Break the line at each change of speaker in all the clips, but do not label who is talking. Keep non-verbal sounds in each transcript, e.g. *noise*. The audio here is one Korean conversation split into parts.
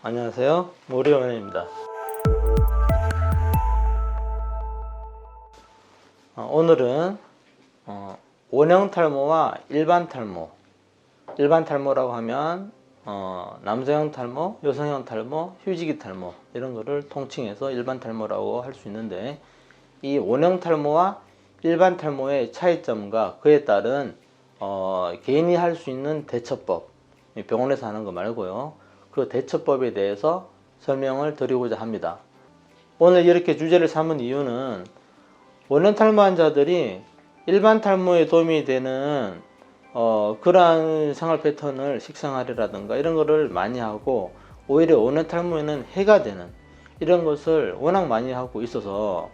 안녕하세요. 모리원입니다. 어, 오늘은 어, 원형 탈모와 일반 탈모. 일반 탈모라고 하면 어, 남성형 탈모, 여성형 탈모, 휴지기 탈모 이런 거를 통칭해서 일반 탈모라고 할 수 있는데 이 원형 탈모와 일반 탈모의 차이점과 그에 따른 어, 개인이 할 수 있는 대처법 이 병원에서 하는 거 말고요. 그 대처법에 대해서 설명을 드리고자 합니다. 오늘 이렇게 주제를 삼은 이유는 원형 탈모 환자들이 일반 탈모에 도움이 되는 어, 그러한 생활 패턴을 식생활이라든가 이런 거를 많이 하고 오히려 원형 탈모에는 해가 되는 이런 것을 워낙 많이 하고 있어서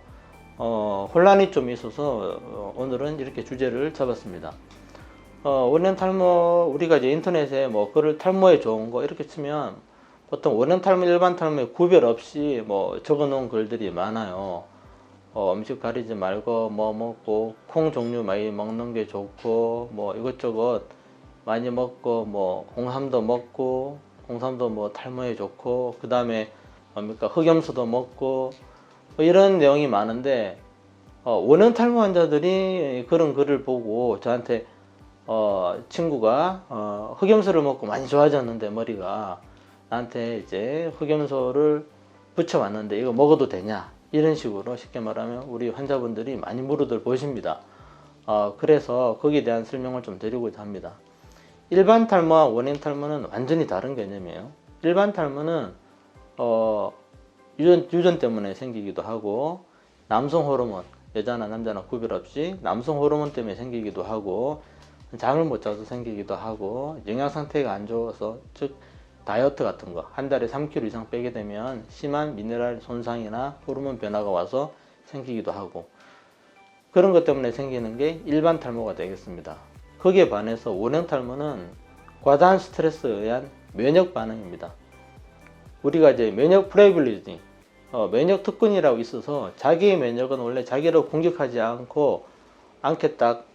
어, 혼란이 좀 있어서 어, 오늘은 이렇게 주제를 잡았습니다. 어, 원형 탈모 우리가 이제 인터넷에 뭐 글을 탈모에 좋은 거 이렇게 치면 보통 원형 탈모 일반 탈모에 구별 없이 뭐 적어 놓은 글들이 많아요. 어, 음식 가리지 말고 뭐 먹고 콩 종류 많이 먹는 게 좋고 뭐 이것저것 많이 먹고 뭐 홍삼도 먹고 홍삼도 뭐 탈모에 좋고 그 다음에 뭡니까 흑염소도 먹고 뭐 이런 내용이 많은데 어, 원형 탈모 환자들이 그런 글을 보고 저한테 어, 친구가 어, 흑염소를 먹고 많이 좋아졌는데 머리가 나한테 이제 흑염소를 붙여왔는데 이거 먹어도 되냐 이런 식으로 쉽게 말하면 우리 환자분들이 많이 물어들 보십니다. 어, 그래서 거기에 대한 설명을 좀 드리고자 합니다. 일반 탈모와 원형 탈모는 완전히 다른 개념이에요. 일반 탈모는 어, 유전, 유전 때문에 생기기도 하고 남성 호르몬 여자나 남자나 구별 없이 남성 호르몬 때문에 생기기도 하고 잠을 못 자서 생기기도 하고 영양 상태가 안 좋아서 즉 다이어트 같은 거 한 달에 3kg 이상 빼게 되면 심한 미네랄 손상이나 호르몬 변화가 와서 생기기도 하고 그런 것 때문에 생기는 게 일반 탈모가 되겠습니다. 거기에 반해서 원형 탈모는 과다한 스트레스에 의한 면역 반응입니다. 우리가 이제 면역 프레빌리지, 어, 면역 특권이라고 있어서 자기의 면역은 원래 자기를 공격하지 않고 않게 딱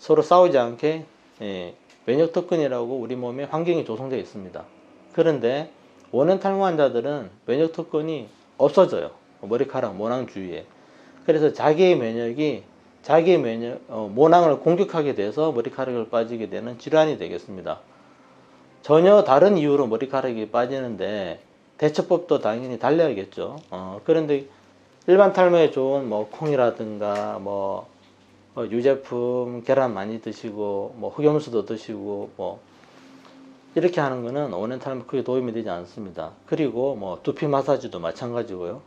서로 싸우지 않게 예, 면역 특권이라고 우리 몸에 환경이 조성되어 있습니다. 그런데 원형 탈모 환자들은 면역 특권이 없어져요. 머리카락 모낭 주위에. 그래서 자기의 면역이 자기의 면역 어, 모낭을 공격하게 돼서 머리카락을 빠지게 되는 질환이 되겠습니다. 전혀 다른 이유로 머리카락이 빠지는데 대처법도 당연히 달라야겠죠. 어, 그런데 일반 탈모에 좋은 뭐 콩이라든가 뭐 어, 유제품 계란 많이 드시고 뭐 흑염소도 드시고 뭐 이렇게 하는 거는 원형 탈모 크게 도움이 되지 않습니다. 그리고 뭐 두피 마사지도 마찬가지고요.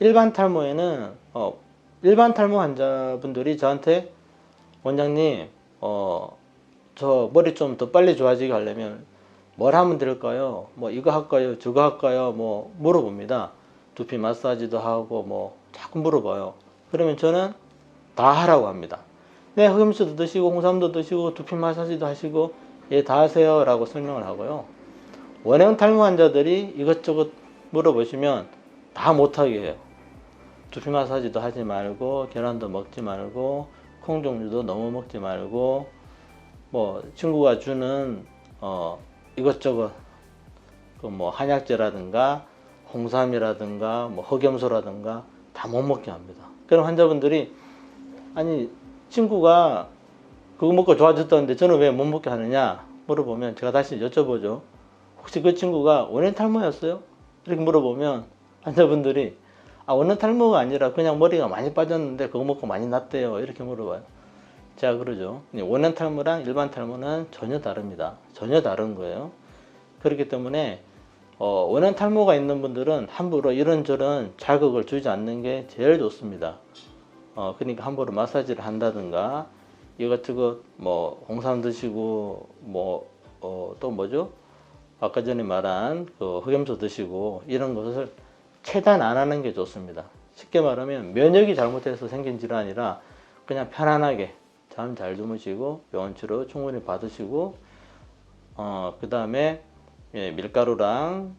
일반 탈모에는 어, 일반 탈모 환자분들이 저한테 원장님 어, 저 머리 좀 더 빨리 좋아지게 하려면 뭘 하면 될까요? 뭐 이거 할까요? 저거 할까요? 뭐 물어봅니다. 두피 마사지도 하고 뭐 자꾸 물어봐요. 그러면 저는 다 하라고 합니다. 네, 흑염소도 드시고 홍삼도 드시고 두피 마사지도 하시고 예, 다 하세요라고 설명을 하고요. 원형 탈모 환자들이 이것저것 물어보시면 다 못하게 해요. 두피 마사지도 하지 말고 계란도 먹지 말고 콩 종류도 너무 먹지 말고 뭐 친구가 주는 어 이것저것 그 뭐 한약재라든가 홍삼이라든가 뭐 흑염소라든가 다 못 먹게 합니다. 그런 환자분들이 아니 친구가 그거 먹고 좋아졌다는데 저는 왜 못 먹게 하느냐 물어보면 제가 다시 여쭤보죠. 혹시 그 친구가 원형 탈모였어요? 이렇게 물어보면 환자분들이 아 원형 탈모가 아니라 그냥 머리가 많이 빠졌는데 그거 먹고 많이 났대요. 이렇게 물어봐요. 제가 그러죠. 원형 탈모랑 일반 탈모는 전혀 다릅니다. 전혀 다른 거예요. 그렇기 때문에 어, 원형 탈모가 있는 분들은 함부로 이런저런 자극을 주지 않는 게 제일 좋습니다. 어, 그러니까 함부로 마사지를 한다든가 이것저것 뭐 홍삼 드시고 뭐 어, 또 뭐죠? 아까 전에 말한 그 흑염소 드시고 이런 것을 최대한 안 하는 게 좋습니다. 쉽게 말하면 면역이 잘못해서 생긴 질환이라 그냥 편안하게 잠 잘 주무시고 병원 치료 충분히 받으시고 어, 그 다음에 예, 밀가루랑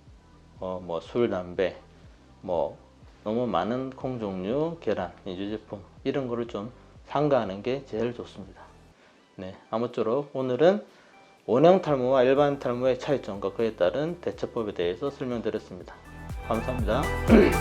어, 뭐 술, 담배, 뭐 너무 많은 콩 종류, 계란, 유제품 이런 거를 좀 삼가하는 게 제일 좋습니다. 네, 아무쪼록 오늘은 원형 탈모와 일반 탈모의 차이점과 그에 따른 대처법에 대해서 설명드렸습니다. 감사합니다. *clears throat*